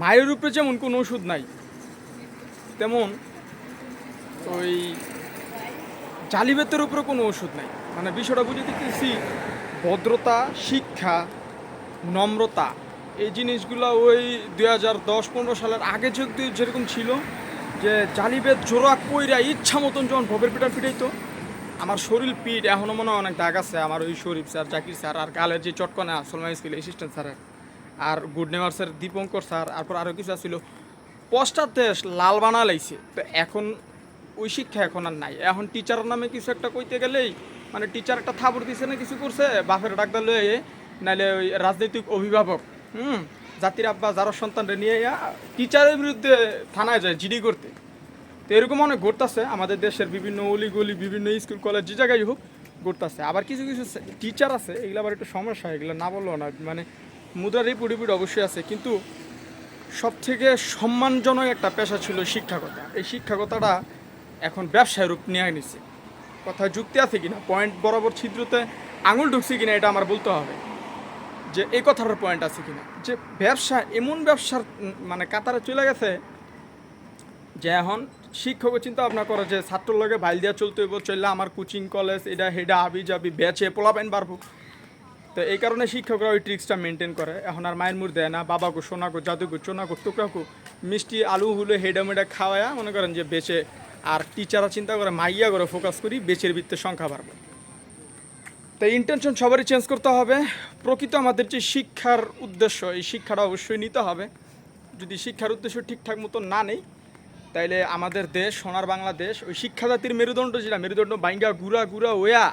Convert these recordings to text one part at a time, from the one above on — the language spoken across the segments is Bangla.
মায়ের উপরে যেমন কোনো ওষুধ নাই, তেমন ওই জালিবেতের উপরে কোনো ওষুধ নাই। মানে বিষয়টা বুঝে দেখতেছি, ভদ্রতা, শিক্ষা, নম্রতা, এই জিনিসগুলো ওই দুই হাজার দশ পনেরো সালের আগে যদি যেরকম ছিল, যে জালিবেদ জোড়া কইরা ইচ্ছা মতন যখন ভবের পিঠা পিটাইতো আমার শরীর পিঠ এখনও মনে হয় অনেক দাগ আছে, আমার ওই শরীফ স্যার, জাকির স্যার, আর গালের যে চটকনা সলমা স্কুল অ্যাসিস্ট্যান্ট স্যারের। আর গুড নেভার্সের দীপঙ্কর স্যার, তারপর আরও কিছু আসছিল পোস্টার দেশ লাল বানা লাইছে। তো এখন ওই শিক্ষা এখন আর নাই। এখন টিচার নামে কিছু একটা কইতে গেলেই মানে টিচার একটা থাবর দিছে না, কিছু করছে, বাপের ডাক্তার লয়ে নাইলে ওই রাজনৈতিক অভিভাবক, হুম, জাতির আব্বা, যারা সন্তানরা নিয়ে টিচারের বিরুদ্ধে থানায় যায় জিডি করতে। তো এরকম অনেক ঘটতেছে। আমাদের দেশের বিভিন্ন অলিগলি, বিভিন্ন স্কুল কলেজ যে জায়গায় হোক, ঘটতেছে। আবার কিছু কিছু টিচার আছে, এগুলো আবার একটু সমস্যা এগুলো না বলল না মানে মুদ্রার এই রিপুট অবশ্যই আছে, কিন্তু সবথেকে সম্মানজনক একটা পেশা ছিল শিক্ষকতা এই শিক্ষকতাটা এখন ব্যবসায় রূপ নিয়ে নিছে। কথায় যুক্তি আছে কিনা পয়েন্ট বরাবর ছিদ্রতে আঙুল ঢুকছে কিনা এটা আমার বলতে হবে। যে এই কথাটার পয়েন্ট আছে কিনা। যে ব্যবসা, এমন ব্যবসার মানে কাতারে চলে গেছে যে এখন শিক্ষক চিন্তা ভাবনা করে যে ছাত্রর লগে বাইল দিয়া চলতে হইব চললে আমার কোচিং কলেজ এটা হেডা আবি যাবি বেচে পোলাপাইন পারব তো এই কারণে শিক্ষকরা ওই ট্রিক্সটা মেনটেন করে। এখন আর মায়ের মুড় দেয় না, বাবাকে, সোনাকো, জাদুকো, চোনাকো, টুকরাকো, মিষ্টি, আলু, হুলে, হেডা মেডা খাওয়ায়া মনে করেন যে বেচে, আর টিচাররা চিন্তা করে মাইয়া করে ফোকাস করি, বেচের বৃত্তের সংখ্যা বাড়বে। তো ইন্টেনশন সবারই চেঞ্জ করতে হবে। প্রকৃত আমাদের যে শিক্ষার উদ্দেশ্য, এই শিক্ষাটা অবশ্যই নিতে হবে। যদি শিক্ষার উদ্দেশ্য ঠিকঠাক মতো না নেই, তাইলে আমাদের দেশ, সোনার বাংলাদেশ, ওই শিক্ষা জাতির মেরুদণ্ড যেটা, মেরুদণ্ড বাইঙ্গা গুড়া গুড়া, ওয়া,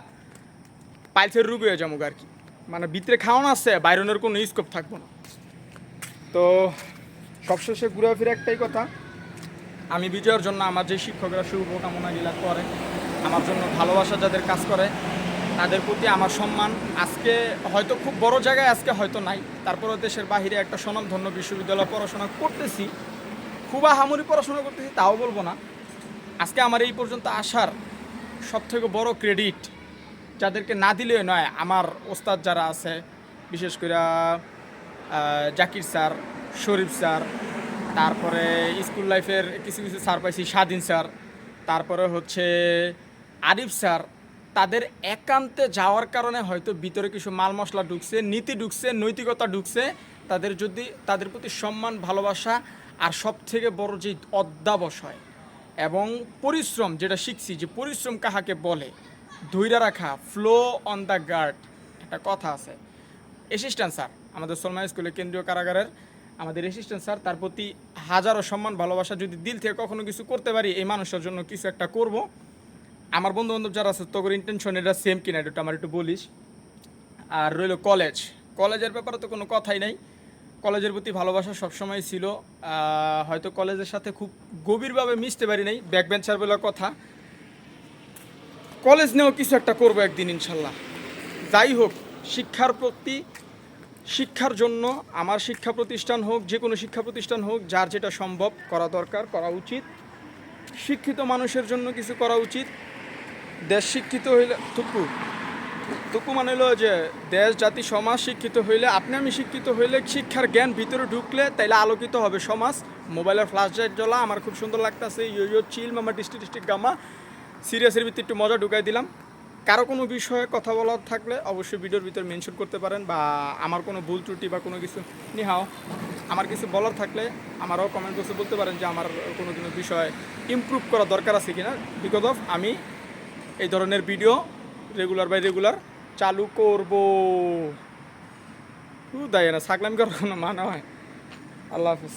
পাইলসের রুগী হয়ে যাব আর কি। মানে ভিতরে খাওয়ানো আছে বাইরনের কোনো স্কোপ থাকব না। তো সবশেষে ঘুরাফিরে একটাই কথা, আমি বিজয়ের জন্য আমার যে শিক্ষকরা শুভকামনাগুলা করে, আমার জন্য ভালোবাসা যাদের কাজ করে, তাদের প্রতি আমার সম্মান আজকে হয়তো খুব বড় জায়গায়, আজকে হয়তো নাই। তারপরেও দেশের বাহিরে একটা স্বনামধন্য বিশ্ববিদ্যালয়ে পড়াশোনা করতেছি, খুব আহামরি পড়াশোনা করতেছি, তাও বলব না। আজকে আমার এই পর্যন্ত আসার সবথেকে বড় ক্রেডিট যাদেরকে না দিলেও নয়, আমার ওস্তাদ যারা আছে, বিশেষ করে জাকির স্যার, শরীফ স্যার, তারপরে স্কুল লাইফের কিছু কিছু স্যার পাইছি, স্বাধীন স্যার, তারপরে হচ্ছে আরিফ স্যার, তাদের একান্তে যাওয়ার কারণে হয়তো ভিতরে কিছু মাল মশলা ঢুকছে, নীতি ঢুকছে, নৈতিকতা ঢুকছে, তাদের যদি, তাদের প্রতি সম্মান, ভালোবাসা আর সব থেকে বড় যে অধ্যাবসায় এবং পরিশ্রম যেটা শিখছি, যে পরিশ্রম কাহাকে বলে ধৈর্য রাখা ফ্লো অন দ্য গার্ড একটা কথা আছে। অ্যাসিস্ট্যান্ট স্যার আমাদের সলমা স্কুলের কেন্দ্রীয় কারাগারের আমাদের অ্যাসিস্ট্যান্ট স্যার তার প্রতি হাজারো সম্মান, ভালোবাসা যদি দিল থেকে কখনো কিছু করতে পারি, এই মানুষের জন্য কিছু একটা করব। আমার বন্ধু বান্ধব যারা আছে, তোর ইন্টেনশন এটা সেম কিনা, এটা আমার একটু বলিস। আর রইল কলেজ কলেজের ব্যাপারে তো কোনো কথাই নাই। কলেজের প্রতি ভালোবাসা সবসময় ছিল। হয়তো কলেজের সাথে খুব গভীরভাবে মিশতে পারি নাই। ব্যাক বেঞ্চার কথা। কলেজ নিয়েও কিছু একটা করব একদিন ইনশাল্লাহ। যাই হোক, শিক্ষার প্রতি, শিক্ষার জন্য আমার শিক্ষা প্রতিষ্ঠান হোক, যে কোনো শিক্ষা প্রতিষ্ঠান হোক, যার যেটা সম্ভব করা দরকার, করা উচিত। শিক্ষিত মানুষের জন্য কিছু করা উচিত। দেশ শিক্ষিত হইলে টুকু টুকু মানে হলো যে দেশ, জাতি, সমাজ শিক্ষিত হইলে, আপনি আমি শিক্ষিত হইলে শিক্ষার জ্ঞান ভিতরে ঢুকলে তাইলে আলোকিত হবে সমাজ। মোবাইলের ফ্ল্যাশ লাইট জ্বলা, আমার খুব সুন্দর লাগতেছে, ইয়ো ইয়ো, চিল, মামা ডিস্ট্রিক্ট ডিস্ট্রিক্ট গামা। সিরিয়াসের ভিত্তি একটু মজা ঢুকাই দিলাম। কারও কোনো বিষয়ে কথা বলার থাকলে অবশ্যই ভিডিওর ভিতরে মেনশন করতে পারেন বা আমার কোনো ভুল ত্রুটি বা কোনো কিছু নিহাও, আমার কিছু বলার থাকলে আমারও কমেন্ট বক্সে বলতে পারেন যে আমার কোনো কোনো বিষয় ইমপ্রুভ করা দরকার আছে কিনা। বিকজ অফ আমি এই ধরনের ভিডিও রেগুলার বাই রেগুলার চালু করব। দেয় না, সাকলাম করার কোনো মানে হয়। আল্লাহ হাফিজ।